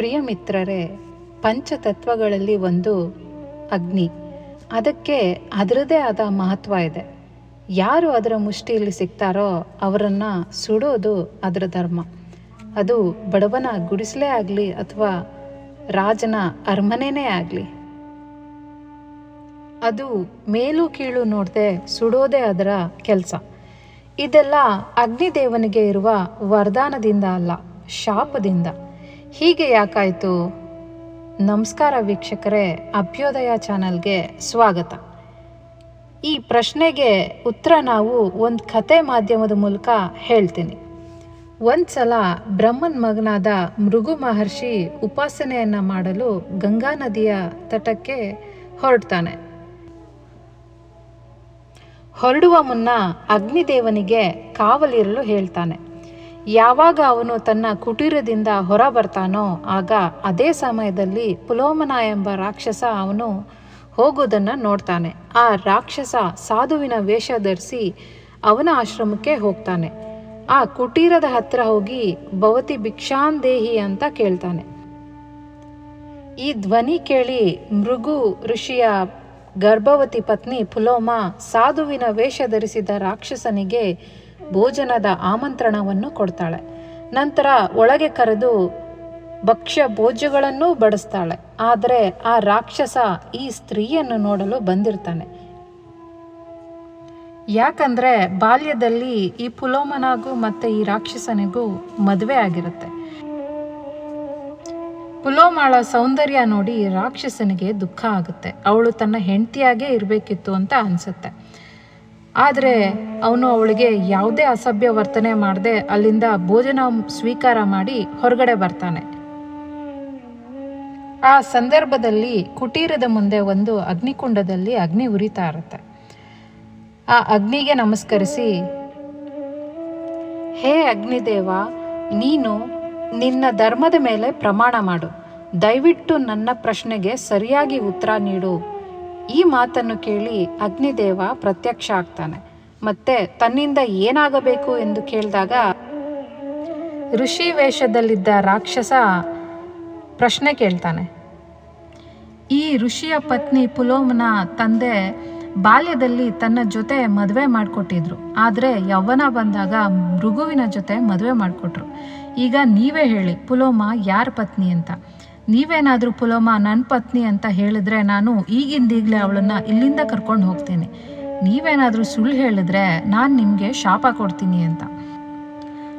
ಪ್ರಿಯ ಮಿತ್ರರೇ ಪಂಚತತ್ವಗಳಲ್ಲಿ ಒಂದು ಅಗ್ನಿ. ಅದಕ್ಕೆ ಅದರದೇ ಆದ ಮಹತ್ವ ಇದೆ. ಯಾರು ಅದರ ಮುಷ್ಟಿಯಲ್ಲಿ ಸಿಗ್ತಾರೋ ಅವರನ್ನು ಸುಡೋದು ಅದರ ಧರ್ಮ. ಅದು ಬಡವನ ಗುಡಿಸಲೇ ಆಗಲಿ ಅಥವಾ ರಾಜನ ಅರಮನೆನೇ ಆಗಲಿ. ಅದು ಮೇಲು ಕೀಳು ನೋಡದೆ ಸುಡೋದೇ ಅದರ ಕೆಲಸ. ಇದೆಲ್ಲ ಅಗ್ನಿದೇವನಿಗೆ ಇರುವ ವರದಾನದಿಂದ ಅಲ್ಲ, ಶಾಪದಿಂದ. ಹೀಗೆ ಯಾಕಾಯಿತು? ನಮಸ್ಕಾರ ವೀಕ್ಷಕರೇ, ಅಭ್ಯೋದಯ ಚಾನಲ್ಗೆ ಸ್ವಾಗತ. ಈ ಪ್ರಶ್ನೆಗೆ ಉತ್ತರ ನಾವು ಒಂದು ಕತೆ ಮಾಧ್ಯಮದ ಮೂಲಕ ಹೇಳ್ತೀನಿ. ಒಂದು ಸಲ ಬ್ರಹ್ಮನ್ ಮಗನಾದ ಮೃಗು ಮಹರ್ಷಿ ಉಪಾಸನೆಯನ್ನು ಮಾಡಲು ಗಂಗಾ ನದಿಯ ತಟಕ್ಕೆ ಹೊರಡ್ತಾನೆ. ಹೊರಡುವ ಮುನ್ನ ಅಗ್ನಿದೇವನಿಗೆ ಕಾವಲಿರಲು ಹೇಳ್ತಾನೆ. ಯಾವಾಗ ಅವನು ತನ್ನ ಕುಟೀರದಿಂದ ಹೊರ ಬರ್ತಾನೋ ಆಗ ಅದೇ ಸಮಯದಲ್ಲಿ ಪುಲೋಮನ ಎಂಬ ರಾಕ್ಷಸ ಅವನು ಹೋಗೋದನ್ನು ನೋಡ್ತಾನೆ. ಆ ರಾಕ್ಷಸ ಸಾಧುವಿನ ವೇಷ ಧರಿಸಿ ಅವನ ಆಶ್ರಮಕ್ಕೆ ಹೋಗ್ತಾನೆ. ಆ ಕುಟೀರದ ಹತ್ರ ಹೋಗಿ ಭವತಿ ಭಿಕ್ಷಾಂದೇಹಿ ಅಂತ ಕೇಳ್ತಾನೆ. ಈ ಧ್ವನಿ ಕೇಳಿ ಮೃಗು ಋಷಿಯ ಗರ್ಭವತಿ ಪತ್ನಿ ಪುಲೋಮ ಸಾಧುವಿನ ವೇಷ ಧರಿಸಿದ ರಾಕ್ಷಸನಿಗೆ ಭೋಜನದ ಆಮಂತ್ರಣವನ್ನು ಕೊಡ್ತಾಳೆ. ನಂತರ ಒಳಗೆ ಕರೆದು ಭಕ್ಷ್ಯ ಭೋಜ್ಯಗಳನ್ನೂ ಬಡಿಸ್ತಾಳೆ. ಆದರೆ ಆ ರಾಕ್ಷಸ ಈ ಸ್ತ್ರೀಯನ್ನು ನೋಡಲು ಬಂದಿರ್ತಾನೆ. ಯಾಕಂದ್ರೆ ಬಾಲ್ಯದಲ್ಲಿ ಈ ಪುಲೋಮನಾಗೂ ಮತ್ತೆ ಈ ರಾಕ್ಷಸನಿಗೂ ಮದುವೆ ಆಗಿರುತ್ತೆ. ಪುಲೋಮಾಳ ಸೌಂದರ್ಯ ನೋಡಿ ರಾಕ್ಷಸನಿಗೆ ದುಃಖ ಆಗುತ್ತೆ. ಅವಳು ತನ್ನ ಹೆಂಡತಿಯಾಗೇ ಇರಬೇಕಿತ್ತು ಅಂತ ಅನ್ಸುತ್ತೆ. ಆದರೆ ಅವನು ಅವಳಿಗೆ ಯಾವುದೇ ಅಸಭ್ಯ ವರ್ತನೆ ಮಾಡದೆ ಅಲ್ಲಿಂದ ಭೋಜನ ಸ್ವೀಕಾರ ಮಾಡಿ ಹೊರಗಡೆ ಬರ್ತಾನೆ. ಆ ಸಂದರ್ಭದಲ್ಲಿ ಕುಟೀರದ ಮುಂದೆ ಒಂದು ಅಗ್ನಿಕುಂಡದಲ್ಲಿ ಅಗ್ನಿ ಉರಿತಾ ಇರುತ್ತೆ ಆ ಅಗ್ನಿಗೆ ನಮಸ್ಕರಿಸಿ, ಹೇ ಅಗ್ನಿದೇವ, ನೀನು ನಿನ್ನ ಧರ್ಮದ ಮೇಲೆ ಪ್ರಮಾಣ ಮಾಡು. ದಯವಿಟ್ಟು ನನ್ನ ಪ್ರಶ್ನೆಗೆ ಸರಿಯಾಗಿ ಉತ್ತರ ನೀಡು. ಈ ಮಾತನ್ನು ಕೇಳಿ ಅಗ್ನಿದೇವ ಪ್ರತ್ಯಕ್ಷ ಆಗ್ತಾನೆ. ಮತ್ತೆ ತನ್ನಿಂದ ಏನಾಗಬೇಕು ಎಂದು ಕೇಳಿದಾಗ, ಋಷಿ ವೇಷದಲ್ಲಿದ್ದ ರಾಕ್ಷಸ ಪ್ರಶ್ನೆ ಕೇಳ್ತಾನೆ. ಈ ಋಷಿಯ ಪತ್ನಿ ಪುಲೋಮನ ತಂದೆ ಬಾಲ್ಯದಲ್ಲಿ ತನ್ನ ಜೊತೆ ಮದುವೆ ಮಾಡಿಕೊಟ್ಟಿದ್ರು. ಆದರೆ ಯೌವನ ಬಂದಾಗ ಮೃಗುವಿನ ಜೊತೆ ಮದುವೆ ಮಾಡಿಕೊಟ್ರು. ಈಗ ನೀವೇ ಹೇಳಿ, ಪುಲೋಮ ಯಾರ ಪತ್ನಿ ಅಂತ. ನೀವೇನಾದರೂ ಪುಲೋಮ ನನ್ನ ಪತ್ನಿ ಅಂತ ಹೇಳಿದ್ರೆ ನಾನು ಈಗಿಂದೀಗಲೇ ಅವಳನ್ನು ಇಲ್ಲಿಂದ ಕರ್ಕೊಂಡು ಹೋಗ್ತೀನಿ. ನೀವೇನಾದರೂ ಸುಳ್ಳು ಹೇಳಿದ್ರೆ ನಾನು ನಿಮಗೆ ಶಾಪ ಕೊಡ್ತೀನಿ ಅಂತ.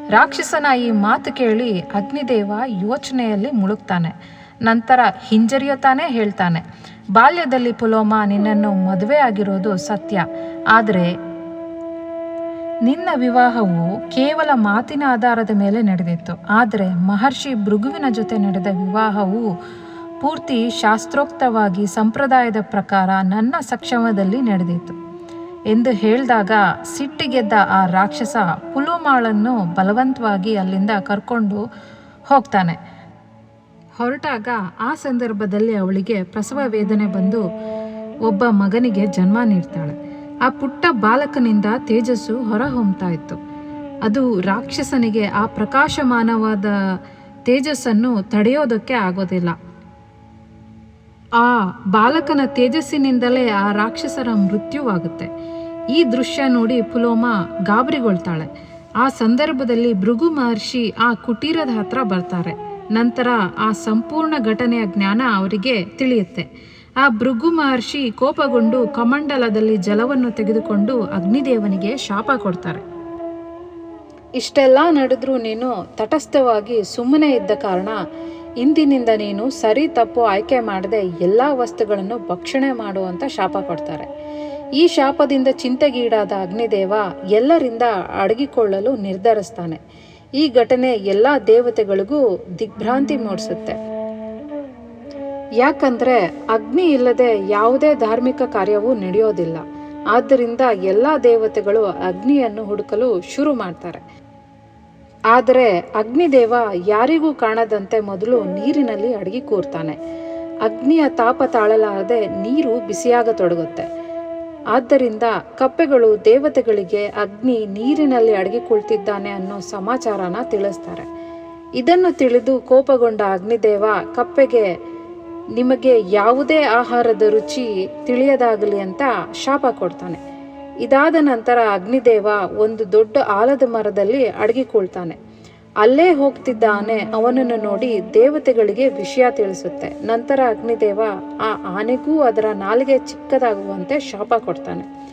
ರಾಕ್ಷಸನ ಈ ಮಾತು ಕೇಳಿ ಅಗ್ನಿದೇವ ಯೋಚನೆಯಲ್ಲಿ ಮುಳುಗ್ತಾನೆ. ನಂತರ ಹಿಂಜರಿಯುತ್ತಾನೆ ಹೇಳ್ತಾನೆ. ಬಾಲ್ಯದಲ್ಲಿ ಪುಲೋಮ ನಿನ್ನನ್ನು ಮದುವೆ ಆಗಿರೋದು ಸತ್ಯ. ಆದರೆ ನಿನ್ನ ವಿವಾಹವು ಕೇವಲ ಮಾತಿನ ಆಧಾರದ ಮೇಲೆ ನಡೆದಿತ್ತು. ಆದರೆ ಮಹರ್ಷಿ ಭೃಗುವಿನ ಜೊತೆ ನಡೆದ ವಿವಾಹವು ಪೂರ್ತಿ ಶಾಸ್ತ್ರೋಕ್ತವಾಗಿ ಸಂಪ್ರದಾಯದ ಪ್ರಕಾರ ನನ್ನ ಸಕ್ಷಮದಲ್ಲಿ ನಡೆದಿತ್ತು. ಎಂದು ಹೇಳಿದಾಗ ಸಿಟ್ಟಿಗೆದ್ದ ಆ ರಾಕ್ಷಸ ಪುಲುಮಾಳನ್ನು ಬಲವಂತವಾಗಿ ಅಲ್ಲಿಂದ ಕರ್ಕೊಂಡು ಹೋಗ್ತಾನೆ. ಹೊರಟಾಗ ಆ ಸಂದರ್ಭದಲ್ಲಿ ಅವಳಿಗೆ ಪ್ರಸವ ವೇದನೆ ಬಂದು ಒಬ್ಬ ಮಗನಿಗೆ ಜನ್ಮ ನೀಡ್ತಾಳೆ. ಆ ಪುಟ್ಟ ಬಾಲಕನಿಂದ ತೇಜಸ್ಸು ಹೊರಹೊಮ್ತಾ ಇತ್ತು ಅದು ರಾಕ್ಷಸನಿಗೆ ಆ ಪ್ರಕಾಶಮಾನವಾದ ತೇಜಸ್ಸನ್ನು ತಡೆಯೋದಕ್ಕೆ ಆಗೋದಿಲ್ಲ. ಆ ಬಾಲಕನ ತೇಜಸ್ಸಿನಿಂದಲೇ ಆ ರಾಕ್ಷಸರ ಮೃತ್ಯುವಾಗುತ್ತೆ. ಈ ದೃಶ್ಯ ನೋಡಿ ಪುಲೋಮ ಗಾಬರಿಗೊಳ್ತಾಳೆ. ಆ ಸಂದರ್ಭದಲ್ಲಿ ಭೃಗು ಮಹರ್ಷಿ ಆ ಕುಟೀರದ ಹತ್ರ ಬರ್ತಾರೆ. ನಂತರ ಆ ಸಂಪೂರ್ಣ ಘಟನೆಯ ಜ್ಞಾನ ಅವರಿಗೆ ತಿಳಿಯುತ್ತೆ. ಆ ಭೃಗು ಮಹರ್ಷಿ ಕೋಪಗೊಂಡು ಕಮಂಡಲದಲ್ಲಿ ಜಲವನ್ನು ತೆಗೆದುಕೊಂಡು ಅಗ್ನಿದೇವನಿಗೆ ಶಾಪ ಕೊಡ್ತಾರೆ. ಇಷ್ಟೆಲ್ಲ ನಡೆದ್ರೂ ನೀನು ತಟಸ್ಥವಾಗಿ ಸುಮ್ಮನೆ ಇದ್ದ ಕಾರಣ ಇಂದಿನಿಂದ ನೀನು ಸರಿ ತಪ್ಪು ಆಯ್ಕೆ ಮಾಡದೆ ಎಲ್ಲ ವಸ್ತುಗಳನ್ನು ಭಕ್ಷಣೆ ಮಾಡುವಂತ ಶಾಪ ಕೊಡ್ತಾರೆ. ಈ ಶಾಪದಿಂದ ಚಿಂತೆಗೀಡಾದ ಅಗ್ನಿದೇವ ಎಲ್ಲರಿಂದ ಅಡಗಿಕೊಳ್ಳಲು ನಿರ್ಧರಿಸ್ತಾನೆ. ಈ ಘಟನೆ ಎಲ್ಲ ದೇವತೆಗಳಿಗೂ ದಿಗ್ಭ್ರಾಂತಿ ಮೂಡಿಸುತ್ತೆ. ಯಾಕಂದ್ರೆ ಅಗ್ನಿ ಇಲ್ಲದೆ ಯಾವುದೇ ಧಾರ್ಮಿಕ ಕಾರ್ಯವೂ ನಡೆಯೋದಿಲ್ಲ. ಆದ್ದರಿಂದ ಎಲ್ಲ ದೇವತೆಗಳು ಅಗ್ನಿಯನ್ನು ಹುಡುಕಲು ಶುರು ಮಾಡ್ತಾರೆ. ಆದರೆ ಅಗ್ನಿದೇವ ಯಾರಿಗೂ ಕಾಣದಂತೆ ಮೊದಲು ನೀರಿನಲ್ಲಿ ಅಡಗಿ ಕೂರ್ತಾನೆ. ಅಗ್ನಿಯ ತಾಪ ತಾಳಲಾರದೆ ನೀರು ಬಿಸಿಯಾಗತೊಡಗುತ್ತೆ. ಆದ್ದರಿಂದ ಕಪ್ಪೆಗಳು ದೇವತೆಗಳಿಗೆ ಅಗ್ನಿ ನೀರಿನಲ್ಲಿ ಅಡಗಿ ಕುಳಿತಿದ್ದಾನೆ ಅನ್ನೋ ಸಮಾಚಾರನ ತಿಳಿಸ್ತಾರೆ. ಇದನ್ನು ತಿಳಿದು ಕೋಪಗೊಂಡ ಅಗ್ನಿದೇವ ಕಪ್ಪೆಗೆ ನಿಮಗೆ ಯಾವುದೇ ಆಹಾರದ ರುಚಿ ತಿಳಿಯದಾಗಲಿ ಅಂತ ಶಾಪ ಕೊಡ್ತಾನೆ. ಇದಾದ ನಂತರ ಅಗ್ನಿದೇವ ಒಂದು ದೊಡ್ಡ ಆಲದ ಮರದಲ್ಲಿ ಅಡಗಿಕೊಳ್ತಾನೆ. ಅಲ್ಲೇ ಹೋಗ್ತಿದ್ದ ಆನೆ ಅವನನ್ನು ನೋಡಿ ದೇವತೆಗಳಿಗೆ ವಿಷಯ ತಿಳಿಸುತ್ತೆ. ನಂತರ ಅಗ್ನಿದೇವ ಆ ಆನೆಗೂ ಅದರ ನಾಲಿಗೆ ಚಿಕ್ಕದಾಗುವಂತೆ ಶಾಪ ಕೊಡ್ತಾನೆ.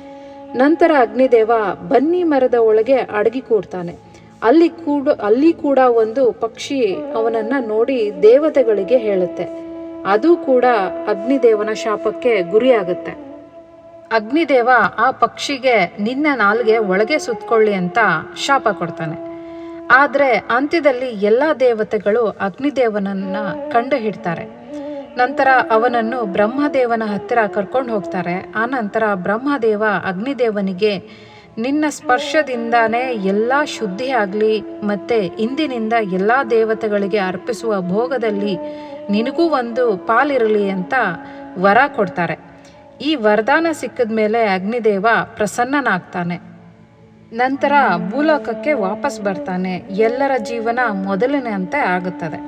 ನಂತರ ಅಗ್ನಿದೇವ ಬನ್ನಿ ಮರದ ಒಳಗೆ ಅಡಗಿ ಕೂಡ್ತಾನೆ ಅಲ್ಲಿ ಕೂಡ ಅಲ್ಲಿ ಕೂಡ ಒಂದು ಪಕ್ಷಿ ಅವನನ್ನ ನೋಡಿ ದೇವತೆಗಳಿಗೆ ಹೇಳುತ್ತೆ. ಅದು ಕೂಡ ಅಗ್ನಿದೇವನ ಶಾಪಕ್ಕೆ ಗುರಿಯಾಗುತ್ತೆ. ಅಗ್ನಿದೇವ ಆ ಪಕ್ಷಿಗೆ ನಿನ್ನ ನಾಲ್ಗೆ ಒಳಗೆ ಸುತ್ತಕೊಳ್ಳಿ ಅಂತ ಶಾಪ ಕೊಡ್ತಾನೆ. ಆದರೆ ಅಂತ್ಯದಲ್ಲಿ ಎಲ್ಲ ದೇವತೆಗಳು ಅಗ್ನಿದೇವನನ್ನು ಕಂಡು ಹಿಡ್ತಾರೆ ನಂತರ ಅವನನ್ನು ಬ್ರಹ್ಮದೇವನ ಹತ್ತಿರ ಕರ್ಕೊಂಡು ಹೋಗ್ತಾರೆ. ಆ ನಂತರ ಬ್ರಹ್ಮದೇವ ಅಗ್ನಿದೇವನಿಗೆ, ನಿನ್ನ ಸ್ಪರ್ಶದಿಂದಾನೇ ಎಲ್ಲ ಶುದ್ಧಿ ಆಗಲಿ ಮತ್ತೆ ಇಂದಿನಿಂದ ಎಲ್ಲ ದೇವತೆಗಳಿಗೆ ಅರ್ಪಿಸುವ ಭೋಗದಲ್ಲಿ ನಿನಗೂ ಒಂದು ಪಾಲಿರಲಿ ಅಂತ ವರ ಕೊಡ್ತಾರೆ. ಈ ವರದಾನ ಸಿಕ್ಕಿದ ಮೇಲೆ ಅಗ್ನಿದೇವ ಪ್ರಸನ್ನನಾಗ್ತಾನೆ. ನಂತರ ಭೂಲೋಕಕ್ಕೆ ವಾಪಸ್ ಬರ್ತಾನೆ. ಎಲ್ಲರ ಜೀವನ ಮೊದಲಿನಂತೆ ಆಗುತ್ತದೆ.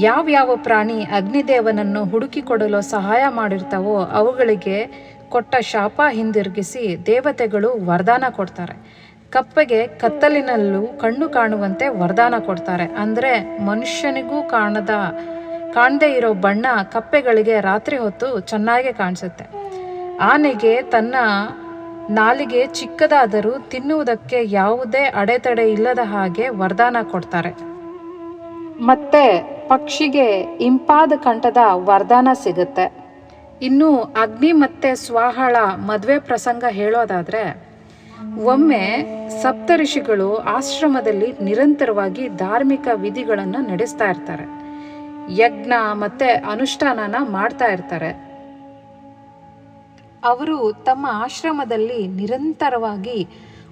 ಯಾವ್ಯಾವ ಪ್ರಾಣಿ ಅಗ್ನಿದೇವನನ್ನು ಹುಡುಕಿಕೊಡಲು ಸಹಾಯ ಮಾಡಿರ್ತಾವೋ ಅವುಗಳಿಗೆ ಕೊಟ್ಟ ಶಾಪ ಹಿಂದಿರುಗಿಸಿ ದೇವತೆಗಳು ವರದಾನ ಕೊಡ್ತಾರೆ. ಕಪ್ಪೆಗೆ ಕತ್ತಲಿನಲ್ಲೂ ಕಣ್ಣು ಕಾಣುವಂತೆ ವರದಾನ ಕೊಡ್ತಾರೆ. ಅಂದರೆ ಮನುಷ್ಯನಿಗೂ ಕಾಣದ ಕಾಣದೇ ಇರೋ ಬಣ್ಣ ಕಪ್ಪೆಗಳಿಗೆ ರಾತ್ರಿ ಹೊತ್ತು ಚೆನ್ನಾಗಿ ಕಾಣಿಸುತ್ತೆ. ಆನೆಗೆ ತನ್ನ ನಾಲಿಗೆ ಚಿಕ್ಕದಾದರೂ ತಿನ್ನುವುದಕ್ಕೆ ಯಾವುದೇ ಅಡೆತಡೆ ಇಲ್ಲದ ಹಾಗೆ ವರದಾನ ಕೊಡ್ತಾರೆ. ಮತ್ತೆ ಪಕ್ಷಿಗೆ ಇಂಪಾದ ಕಂಠದ ವರದಾನ ಸಿಗುತ್ತೆ. ಇನ್ನು ಅಗ್ನಿ ಮತ್ತೆ ಸ್ವಾಹಳ ಮದುವೆ ಪ್ರಸಂಗ ಹೇಳೋದಾದ್ರೆ, ಒಮ್ಮೆ ಸಪ್ತಋಷಿಗಳು ಆಶ್ರಮದಲ್ಲಿ ನಿರಂತರವಾಗಿ ಧಾರ್ಮಿಕ ವಿಧಿಗಳನ್ನು ನಡೆಸ್ತಾ ಇರ್ತಾರೆ. ಯಜ್ಞ ಮತ್ತು ಅನುಷ್ಠಾನನ ಮಾಡ್ತಾ ಇರ್ತಾರೆ. ಅವರು ತಮ್ಮ ಆಶ್ರಮದಲ್ಲಿ ನಿರಂತರವಾಗಿ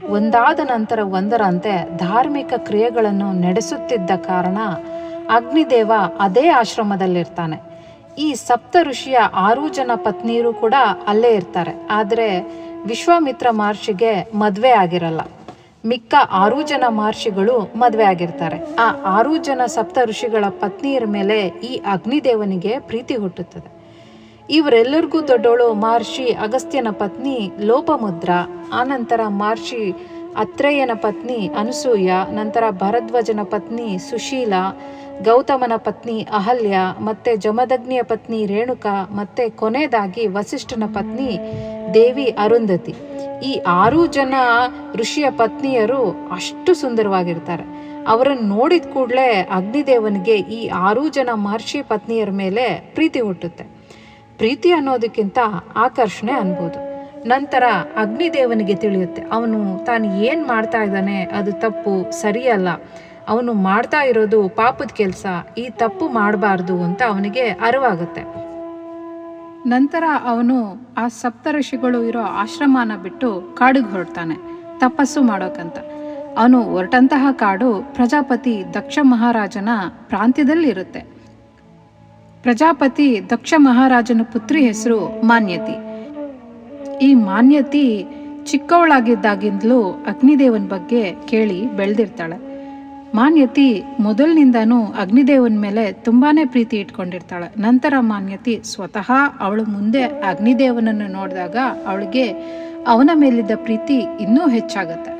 ಒಂದಾದ ನಂತರ ಒಂದರಂತೆ ಧಾರ್ಮಿಕ ಕ್ರಿಯೆಗಳನ್ನು ನಡೆಸುತ್ತಿದ್ದ ಕಾರಣ ಅಗ್ನಿದೇವ ಅದೇ ಆಶ್ರಮದಲ್ಲಿರ್ತಾನೆ. ಈ ಸಪ್ತ ಋಷಿಯ ಆರು ಜನ ಪತ್ನಿಯರು ಕೂಡ ಅಲ್ಲೇ ಇರ್ತಾರೆ. ಆದರೆ ವಿಶ್ವಾಮಿತ್ರ ಮಹರ್ಷಿಗೆ ಮದುವೆ ಆಗಿರಲ್ಲ. ಮಿಕ್ಕ ಆರು ಜನ ಮಹರ್ಷಿಗಳು ಮದುವೆ ಆಗಿರ್ತಾರೆ. ಆ ಆರು ಜನ ಸಪ್ತ ಋಷಿಗಳ ಪತ್ನಿಯರ ಮೇಲೆ ಈ ಅಗ್ನಿದೇವನಿಗೆ ಪ್ರೀತಿ ಹುಟ್ಟುತ್ತದೆ. ಇವರೆಲ್ಲರಿಗೂ ದೊಡ್ಡವಳು ಮಹರ್ಷಿ ಅಗಸ್ತ್ಯನ ಪತ್ನಿ ಲೋಪಮುದ್ರ ಆನಂತರ ಮಹರ್ಷಿ ಅತ್ರೇಯನ ಪತ್ನಿ ಅನಸೂಯ, ನಂತರ ಭರದ್ವಜನ ಪತ್ನಿ ಸುಶೀಲ, ಗೌತಮನ ಪತ್ನಿ ಅಹಲ್ಯ, ಮತ್ತೆ ಜಮದಗ್ನಿಯ ಪತ್ನಿ ರೇಣುಕಾ, ಮತ್ತೆ ಕೊನೆಯದಾಗಿ ವಸಿಷ್ಠನ ಪತ್ನಿ ದೇವಿ ಅರುಂಧತಿ. ಈ ಆರು ಜನ ಋಷಿಯ ಪತ್ನಿಯರು ಅಷ್ಟು ಸುಂದರವಾಗಿರ್ತಾರೆ. ಅವರನ್ನು ನೋಡಿದ ಕೂಡಲೇ ಅಗ್ನಿದೇವನಿಗೆ ಈ ಆರು ಜನ ಮಹರ್ಷಿ ಪತ್ನಿಯರ ಮೇಲೆ ಪ್ರೀತಿ ಹುಟ್ಟುತ್ತೆ. ಪ್ರೀತಿ ಅನ್ನೋದಕ್ಕಿಂತ ಆಕರ್ಷಣೆ ಅನ್ಬೋದು. ನಂತರ ಅಗ್ನಿದೇವನಿಗೆ ತಿಳಿಯುತ್ತೆ, ಅವನು ತಾನು ಏನು ಮಾಡ್ತಾ ಇದ್ದಾನೆ, ಅದು ತಪ್ಪು, ಸರಿಯಲ್ಲ. ಅವನು ಮಾಡ್ತಾ ಇರೋದು ಪಾಪದ ಕೆಲಸ, ಈ ತಪ್ಪು ಮಾಡಬಾರ್ದು ಅಂತ ಅವನಿಗೆ ಅರಿವಾಗುತ್ತೆ. ನಂತರ ಅವನು ಆ ಸಪ್ತಋಷಿಗಳು ಇರೋ ಆಶ್ರಮನ ಬಿಟ್ಟು ಕಾಡಿಗೆ ಹೊರಡ್ತಾನೆ. ತಪಸ್ಸು ಮಾಡೋಕಂತ. ಅವನು ಹೊರಟಂತಹ ಕಾಡು ಪ್ರಜಾಪತಿ ದಕ್ಷ ಮಹಾರಾಜನ ಪ್ರಾಂತ್ಯದಲ್ಲಿರುತ್ತೆ. ಪ್ರಜಾಪತಿ ದಕ್ಷ ಮಹಾರಾಜನ ಪುತ್ರಿ ಹೆಸರು ಮಾನ್ಯತಿ. ಈ ಮಾನ್ಯತಿ ಚಿಕ್ಕವಳಾಗಿದ್ದಾಗಿಂದಲೂ ಅಗ್ನಿದೇವನ ಬಗ್ಗೆ ಕೇಳಿ ಬೆಳೆದಿರ್ತಾಳೆ. ಮಾನ್ಯತಿ ಮೊದಲಿನಿಂದನೂ ಅಗ್ನಿದೇವನ ಮೇಲೆ ತುಂಬಾನೇ ಪ್ರೀತಿ ಇಟ್ಕೊಂಡಿರ್ತಾಳೆ. ನಂತರ ಮಾನ್ಯತಿ ಸ್ವತಃ ಅವಳು ಮುಂದೆ ಅಗ್ನಿದೇವನನ್ನು ನೋಡಿದಾಗ ಅವಳಿಗೆ ಅವನ ಮೇಲಿದ್ದ ಪ್ರೀತಿ ಇನ್ನೂ ಹೆಚ್ಚಾಗುತ್ತೆ.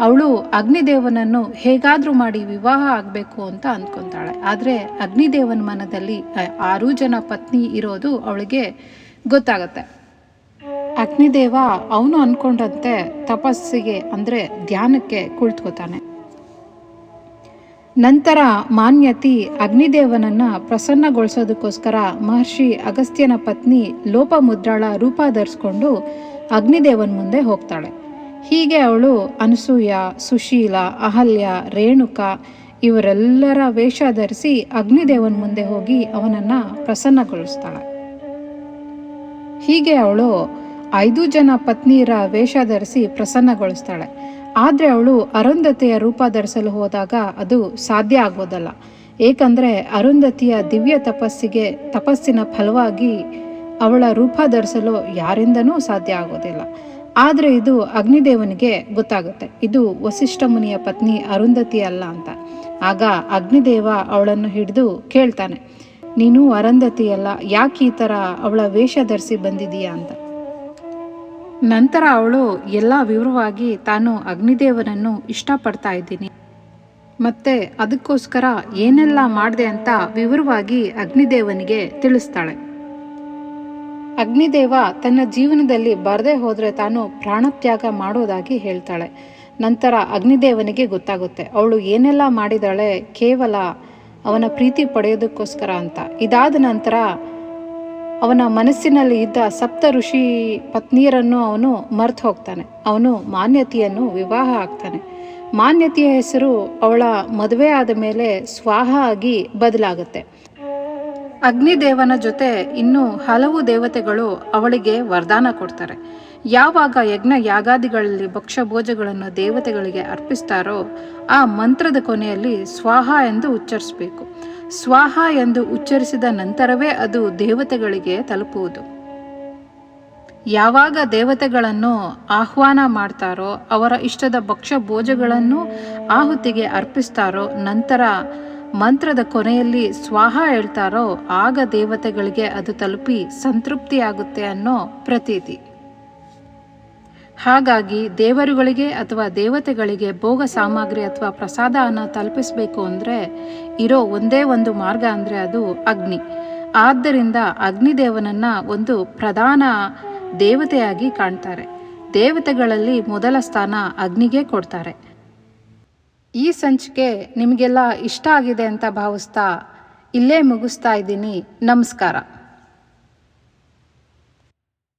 ಅವಳು ಅಗ್ನಿದೇವನನ್ನು ಹೇಗಾದರೂ ಮಾಡಿ ವಿವಾಹ ಆಗಬೇಕು ಅಂತ ಅಂದ್ಕೊತಾಳೆ. ಆದರೆ ಅಗ್ನಿದೇವನ ಮನದಲ್ಲಿ ಆರು ಜನ ಪತ್ನಿ ಇರೋದು ಅವಳಿಗೆ ಗೊತ್ತಾಗತ್ತೆ. ಅಗ್ನಿದೇವ ಅವನು ಅಂದ್ಕೊಂಡಂತೆ ತಪಸ್ಸಿಗೆ ಅಂದರೆ ಧ್ಯಾನಕ್ಕೆ ಕುಳಿತುಕೋತಾನೆ. ನಂತರ ಮಾನ್ಯತಿ ಅಗ್ನಿದೇವನನ್ನ ಪ್ರಸನ್ನಗೊಳಿಸೋದಕ್ಕೋಸ್ಕರ ಮಹರ್ಷಿ ಅಗಸ್ತ್ಯನ ಪತ್ನಿ ಲೋಪಮುದ್ರಾಳ ರೂಪ ಧರಿಸ್ಕೊಂಡು ಅಗ್ನಿದೇವನ ಮುಂದೆ ಹೋಗ್ತಾಳೆ. ಹೀಗೆ ಅವಳು ಅನಸೂಯ, ಸುಶೀಲ, ಅಹಲ್ಯ, ರೇಣುಕಾ ಇವರೆಲ್ಲರ ವೇಷ ಧರಿಸಿ ಅಗ್ನಿದೇವನ ಮುಂದೆ ಹೋಗಿ ಅವನನ್ನ ಪ್ರಸನ್ನಗೊಳಿಸ್ತಾಳೆ. ಹೀಗೆ ಅವಳು ಐದು ಜನ ಪತ್ನಿಯರ ವೇಷ ಧರಿಸಿ ಪ್ರಸನ್ನಗೊಳಿಸ್ತಾಳೆ. ಆದರೆ ಅವಳು ಅರುಂಧತಿಯ ರೂಪ ಧರಿಸಲು ಹೋದಾಗ ಅದು ಸಾಧ್ಯ ಆಗೋದಲ್ಲ. ಏಕೆಂದರೆ ಅರುಂಧತಿಯ ದಿವ್ಯ ತಪಸ್ಸಿಗೆ ತಪಸ್ಸಿನ ಫಲವಾಗಿ ಅವಳ ರೂಪ ಧರಿಸಲು ಯಾರಿಂದನೂ ಸಾಧ್ಯ ಆಗೋದಿಲ್ಲ. ಆದರೆ ಇದು ಅಗ್ನಿದೇವನಿಗೆ ಗೊತ್ತಾಗುತ್ತೆ. ಇದು ವಸಿಷ್ಠ ಮುನಿಯ ಪತ್ನಿ ಅರುಂಧತಿ ಅಲ್ಲ ಅಂತ. ಆಗ ಅಗ್ನಿದೇವ ಅವಳನ್ನು ಹಿಡಿದು ಕೇಳ್ತಾನೆ, ನೀನು ಅರಂಧತಿಯಲ್ಲ ಯಾಕೆ ಈ ಥರ ಅವಳ ವೇಷ ಧರಿಸಿ ಬಂದಿದೀಯಾ ಅಂತ. ನಂತರ ಅವಳು ಎಲ್ಲ ವಿವರವಾಗಿ ತಾನು ಅಗ್ನಿದೇವನನ್ನು ಇಷ್ಟಪಡ್ತಾ ಇದ್ದೀನಿ. ಮತ್ತೆ ಅದಕ್ಕೋಸ್ಕರ ಏನೆಲ್ಲ ಮಾಡಿದೆ ಅಂತ ವಿವರವಾಗಿ ಅಗ್ನಿದೇವನಿಗೆ ತಿಳಿಸ್ತಾಳೆ. ಅಗ್ನಿದೇವ ತನ್ನ ಜೀವನದಲ್ಲಿ ಬರದೇ ಹೋದರೆ ತಾನು ಪ್ರಾಣತ್ಯಾಗ ಮಾಡೋದಾಗಿ ಹೇಳ್ತಾಳೆ. ನಂತರ ಅಗ್ನಿದೇವನಿಗೆ ಗೊತ್ತಾಗುತ್ತೆ, ಅವಳು ಏನೆಲ್ಲ ಮಾಡಿದಾಳೆ ಕೇವಲ ಅವನ ಪ್ರೀತಿ ಪಡೆಯೋದಕ್ಕೋಸ್ಕರ ಅಂತ. ಇದಾದ ನಂತರ ಅವನ ಮನಸ್ಸಿನಲ್ಲಿ ಇದ್ದ ಸಪ್ತ ಋಷಿ ಪತ್ನಿಯರನ್ನು ಅವನು ಮರ್ತು ಹೋಗ್ತಾನೆ. ಅವನು ಮಾನ್ಯತೆಯನ್ನು ವಿವಾಹ ಆಗ್ತಾನೆ. ಮಾನ್ಯತೆಯ ಹೆಸರು ಅವಳ ಮದುವೆ ಆದ ಮೇಲೆ ಸ್ವಾಹ ಆಗಿ ಬದಲಾಗುತ್ತೆ. ಅಗ್ನಿದೇವನ ಜೊತೆ ಇನ್ನೂ ಹಲವು ದೇವತೆಗಳು ಅವಳಿಗೆ ವರದಾನ ಕೊಡ್ತಾರೆ. ಯಾವಾಗ ಯಜ್ಞ ಯಾಗಾದಿಗಳಲ್ಲಿ ಭಕ್ಷ್ಯಭೋಜಗಳನ್ನು ದೇವತೆಗಳಿಗೆ ಅರ್ಪಿಸ್ತಾರೋ ಆ ಮಂತ್ರದ ಕೊನೆಯಲ್ಲಿ ಸ್ವಾಹ ಎಂದು ಉಚ್ಚರಿಸಬೇಕು. ಸ್ವಾಹ ಎಂದು ಉಚ್ಚರಿಸಿದ ನಂತರವೇ ಅದು ದೇವತೆಗಳಿಗೆ ತಲುಪುವುದು. ಯಾವಾಗ ದೇವತೆಗಳನ್ನು ಆಹ್ವಾನ ಮಾಡ್ತಾರೋ, ಅವರ ಇಷ್ಟದ ಭಕ್ಷ್ಯ ಭೋಜಗಳನ್ನು ಆಹುತಿಗೆ ಅರ್ಪಿಸ್ತಾರೋ, ನಂತರ ಮಂತ್ರದ ಕೊನೆಯಲ್ಲಿ ಸ್ವಾಹ ಹೇಳ್ತಾರೋ, ಆಗ ದೇವತೆಗಳಿಗೆ ಅದು ತಲುಪಿ ಸಂತೃಪ್ತಿಯಾಗುತ್ತೆ ಅನ್ನೋ ಪ್ರತೀತಿ. ಹಾಗಾಗಿ ದೇವರುಗಳಿಗೆ ಅಥವಾ ದೇವತೆಗಳಿಗೆ ಭೋಗ ಸಾಮಗ್ರಿ ಅಥವಾ ಪ್ರಸಾದವನ್ನು ತಲುಪಿಸಬೇಕು ಅಂದರೆ ಇರೋ ಒಂದೇ ಒಂದು ಮಾರ್ಗ ಅಂದರೆ ಅದು ಅಗ್ನಿ. ಆದ್ದರಿಂದ ಅಗ್ನಿದೇವನನ್ನ ಒಂದು ಪ್ರಧಾನ ದೇವತೆಯಾಗಿ ಕಾಣ್ತಾರೆ. ದೇವತೆಗಳಲ್ಲಿ ಮೊದಲ ಸ್ಥಾನ ಅಗ್ನಿಗೆ ಕೊಡ್ತಾರೆ. ಈ ಸಂಚಿಕೆ ನಿಮಗೆಲ್ಲ ಇಷ್ಟ ಆಗಿದೆ ಅಂತ ಭಾವಿಸ್ತಾ ಇಲ್ಲೇ ಮುಗಿಸ್ತಾ ಇದ್ದೀನಿ. ನಮಸ್ಕಾರ.